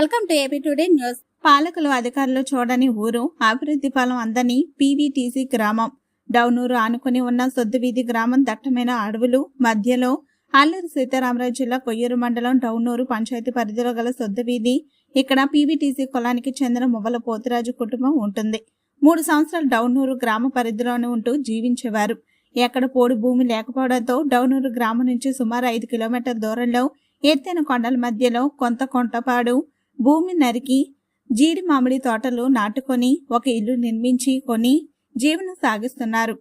Welcome to AP today news. పాలకులు అధికారులు చూడని ఊరు అభివృద్ధి ఫలం అందని పీవీటీసీ గ్రామం. డౌనూరు ఆనుకుని ఉన్న సొద్దువీధి గ్రామం దట్టమైన అడవులు మధ్యలో అల్లూరు సీతారామరాజు జిల్లా కొయ్యూరు మండలం డౌనూరు పంచాయతీ పరిధిలో గల సొద్దువీధి ఇక్కడ పీవీటీసీ కులానికి చెందిన మువ్వల పోతురాజు కుటుంబం ఉంటుంది. మూడు సంవత్సరాలు డౌనూరు గ్రామ పరిధిలోనే ఉంటూ జీవించేవారు. ఎక్కడ పోడు భూమి లేకపోవడంతో డౌనూరు గ్రామం నుంచి సుమారు ఐదు కిలోమీటర్ల దూరంలో ఎత్తైన కొండల మధ్యలో కొంత కొంటపాడు భూమి నరికి జీడి మామిడి తోటలు నాటుకొని ఒక ఇల్లు నిర్మించి కొని జీవనం సాగిస్తున్నారు.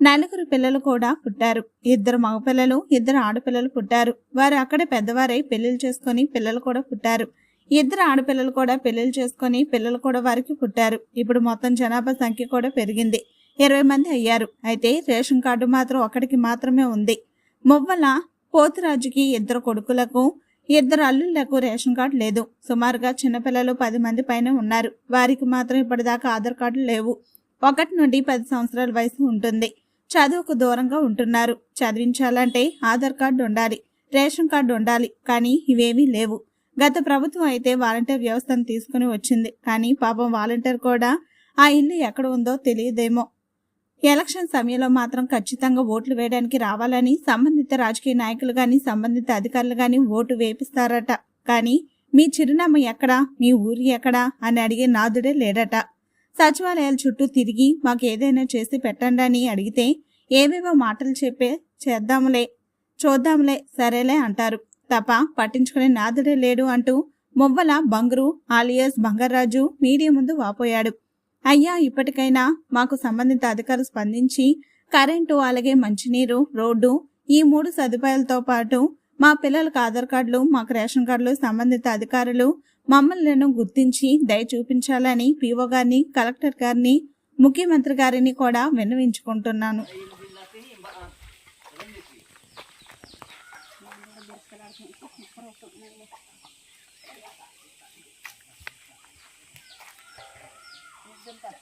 నలుగురు పిల్లలు కూడా పుట్టారు. ఇద్దరు మగపిల్లలు ఇద్దరు ఆడపిల్లలు పుట్టారు. వారు అక్కడే పెద్దవారై పెళ్ళిళ్ళు చేసుకొని పిల్లలు కూడా పుట్టారు. ఇద్దరు ఆడపిల్లలు కూడా పెళ్ళిళ్ళు చేసుకొని పిల్లలు కూడా వారికి పుట్టారు. ఇప్పుడు మొత్తం జనాభా సంఖ్య కూడా పెరిగింది. ఇరవై మంది అయ్యారు. అయితే రేషన్ కార్డు మాత్రం ఒకటికి మాత్రమే ఉంది. మువ్వల పోతురాజుకి ఇద్దరు కొడుకులకు ఇద్దరు అల్లుళ్ళకు రేషన్ కార్డు లేదు. సుమారుగా చిన్నపిల్లలు పది మంది పైన ఉన్నారు. వారికి మాత్రం ఇప్పటిదాకా ఆధార్ కార్డులు లేవు. ఒకటి నుండి పది సంవత్సరాల వయసు ఉంటుంది. చదువుకు దూరంగా ఉంటున్నారు. చదివించాలంటే ఆధార్ కార్డు ఉండాలి. రేషన్ కార్డు ఉండాలి. కానీ ఇవేమీ లేవు. గత ప్రభుత్వం అయితే వాలంటీర్ వ్యవస్థను తీసుకుని వచ్చింది. కానీ పాపం వాలంటీర్ కూడా ఆ ఇల్లు ఎక్కడ ఉందో తెలియదేమో. ఎలక్షన్ సమయంలో మాత్రం ఖచ్చితంగా ఓట్లు వేయడానికి రావాలని సంబంధిత రాజకీయ నాయకులు కానీ సంబంధిత అధికారులు కానీ ఓటు వేపిస్తారట. కానీ మీ చిరునామా ఎక్కడా? మీ ఊరి ఎక్కడా? అని అడిగే నాదుడే లేడట. సచివాలయాల చుట్టూ తిరిగి మాకు ఏదైనా చేసి పెట్టండి అని అడిగితే ఏవేవో మాటలు చెప్పే చేద్దాములే చూద్దాంలే సరేలే అంటారు. తప్ప పట్టించుకునే నాదుడే లేడు అంటూ మువ్వల బంగరు ఆలియస్ బంగారాజు మీడియా ముందు వాపోయాడు. అయ్యా ఇప్పటికైనా మాకు సంబంధిత అధికారులు స్పందించి కరెంటు అలాగే మంచినీరు రోడ్డు ఈ మూడు సదుపాయాలతో పాటు మా పిల్లలకు ఆధార్ కార్డులు మాకు రేషన్ కార్డులు సంబంధిత అధికారులు మమ్మల్ని గుర్తించి దయ చూపించాలని పీఓ గారిని కలెక్టర్ గారిని ముఖ్యమంత్రి గారిని కూడా విన్నవించుకుంటున్నాను. sebentar.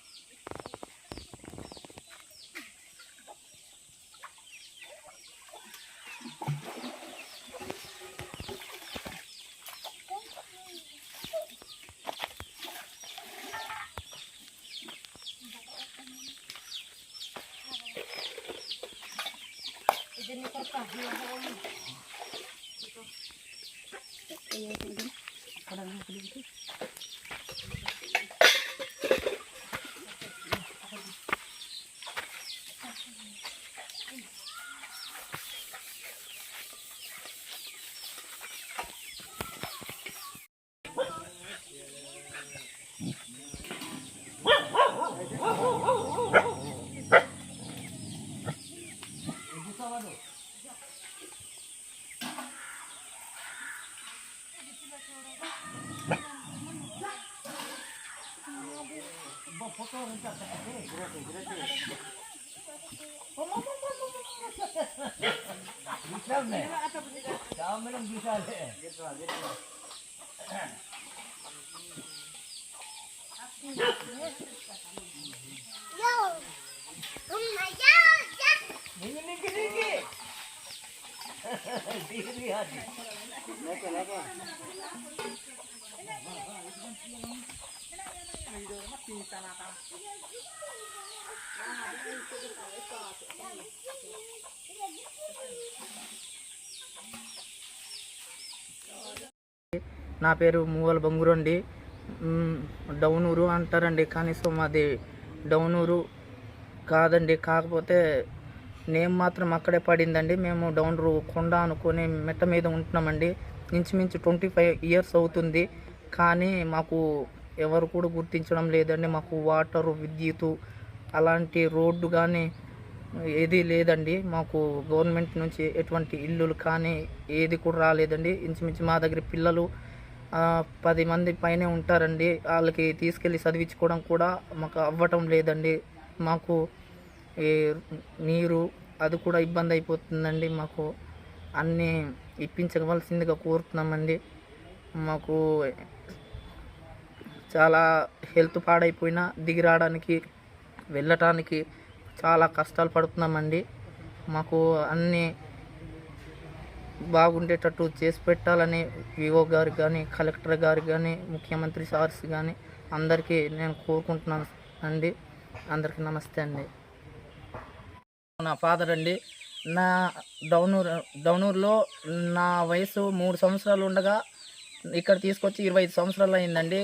Ini kertas, iya, ini Ini Bisal ne? Tamam benim bisal ne? Git var, git var. Yo, um, yo, yo. Nigi, nigi, nigi. నా పేరు మూవల బంగురు అండి. డౌనూరు అంటారండి కానీ సో మాది డౌనూరు కాదండి. కాకపోతే నేమ్ మాత్రం అక్కడే పడిందండి. మేము డౌనూరు కొండ అనుకుని మెట్ట మీద ఉంటున్నామండి. ఇంచుమించు ట్వంటీ ఫైవ్ ఇయర్స్ అవుతుంది. కానీ మాకు ఎవరు కూడా గుర్తించడం లేదండి. మాకు వాటరు విద్యుత్ అలాంటి రోడ్డు కానీ ఏది లేదండి. మాకు గవర్నమెంట్ నుంచి ఎటువంటి ఇల్లులు కానీ ఏది కూడా రాలేదండి. ఇంచుమించు మా దగ్గర పిల్లలు పది మంది పైనే ఉంటారండి. వాళ్ళకి తీసుకెళ్ళి చదివించుకోవడం కూడా మాకు అవ్వటం లేదండి. మాకు నీరు అది కూడా ఇబ్బంది అయిపోతుందండి మాకు. అన్నీ ఇప్పించవలసిందిగా కోరుతున్నామండి. మాకు చాలా హెల్త్ పాడైపోయినా దిగి రావడానికి వెళ్ళటానికి చాలా కష్టాలు పడుతున్నామండి. మాకు అన్నీ బాగుండేటట్టు చేసి పెట్టాలని వివో గారు కానీ కలెక్టర్ గారు కానీ ముఖ్యమంత్రి సార్స్ కానీ అందరికీ నేను కోరుకుంటున్నాను అండి అందరికీ నమస్తే అండి. నా ఫాదర్ అండి. నా డౌనూర్ డౌనూరులో నా వయసు మూడు సంవత్సరాలు ఉండగా ఇక్కడ తీసుకొచ్చి ఇరవై ఐదు సంవత్సరాలు అయిందండి.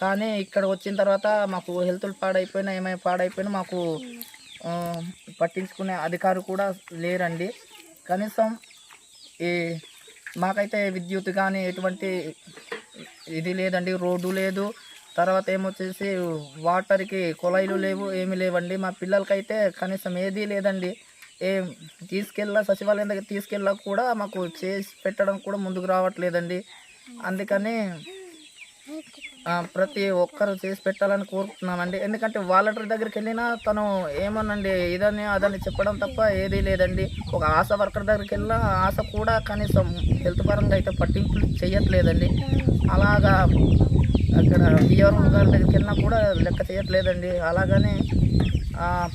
కానీ ఇక్కడ వచ్చిన తర్వాత మాకు హెల్త్లు పాడైపోయినా ఏమైనా పాడైపోయినా మాకు పట్టించుకునే అధికారు కూడా లేరండి. కనీసం ఈ మాకైతే విద్యుత్ కానీ ఎటువంటి ఇది లేదండి రోడ్డు లేదు. తర్వాత ఏమొచ్చేసి వాటర్కి కుళాయిలు లేవు ఏమీ లేవండి. మా పిల్లలకైతే కనీసం ఏదీ లేదండి. ఏ తీసుకెళ్ళా సచివాలయం దగ్గర తీసుకెళ్ళా కూడా మాకు చేసి పెట్టడం కూడా ముందుకు రావట్లేదండి. అందుకని ప్రతి ఒక్కరు చేసి పెట్టాలని కోరుకుంటున్నామండి. ఎందుకంటే వాలంటీర్ దగ్గరికి వెళ్ళినా తను ఏమోనండి ఇదని అదని చెప్పడం తప్ప ఏదీ లేదండి. ఒక ఆశ వర్కర్ దగ్గరికి వెళ్ళినా ఆశ కూడా కనీసం హెల్త్ పరంగా అయితే పట్టింపులు చేయట్లేదండి. అలాగా అక్కడ విఆర్ గారి దగ్గరికి వెళ్ళినా కూడా లెక్క చేయట్లేదండి. అలాగనే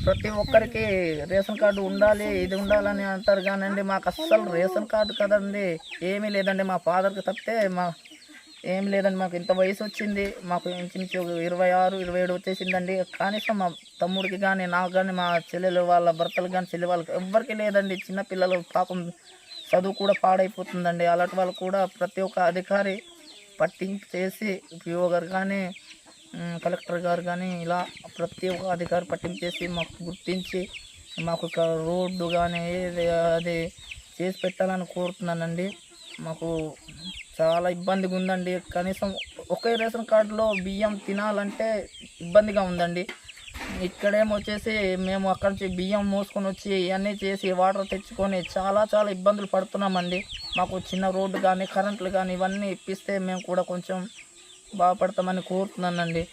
ప్రతి ఒక్కరికి రేషన్ కార్డు ఉండాలి ఇది ఉండాలని అంటారు కానండి మాకు అస్సలు రేషన్ కార్డు కదండి ఏమీ లేదండి. మా ఫాదర్కి తప్పితే మా ఏం లేదండి. మాకు ఇంత వయసు వచ్చింది మాకు ఇంచుమించు ఇరవై ఆరు ఇరవై ఏడు వచ్చేసిందండి. కనీసం మా తమ్ముడికి కానీ నాకు కానీ మా చెల్లెలు వాళ్ళ భర్తలు కానీ చెల్లి వాళ్ళకి ఎవ్వరికి లేదండి. చిన్నపిల్లలు పాపం చదువు కూడా పాడైపోతుందండి. అలాంటి వాళ్ళు కూడా ప్రతి ఒక్క అధికారి పట్టింగ్ చేసి పిఓ గారు కానీ కలెక్టర్ గారు కానీ ఇలా ప్రతి ఒక్క అధికారి పట్టింపు చేసి మాకు గుర్తించి మాకు ఒక రోడ్డు కానీ ఏది అది చేసి పెట్టాలని కోరుతున్నానండి. మాకు చాలా ఇబ్బందిగా ఉందండి కనీసం ఒకే రేషన్ కార్డులో బియ్యం తినాలంటే ఇబ్బందిగా ఉందండి. ఇక్కడేమో వచ్చేసి మేము అక్కడి నుంచి బియ్యం మోసుకొని వచ్చి ఇవన్నీ చేసి వాటర్ తెచ్చుకొని చాలా చాలా ఇబ్బందులు పడుతున్నామండి. మాకు చిన్న రోడ్డు కానీ కరెంట్లు కానీ ఇవన్నీ ఇప్పిస్తే మేము కూడా కొంచెం బాగుపడతామని కోరుతున్నానండి.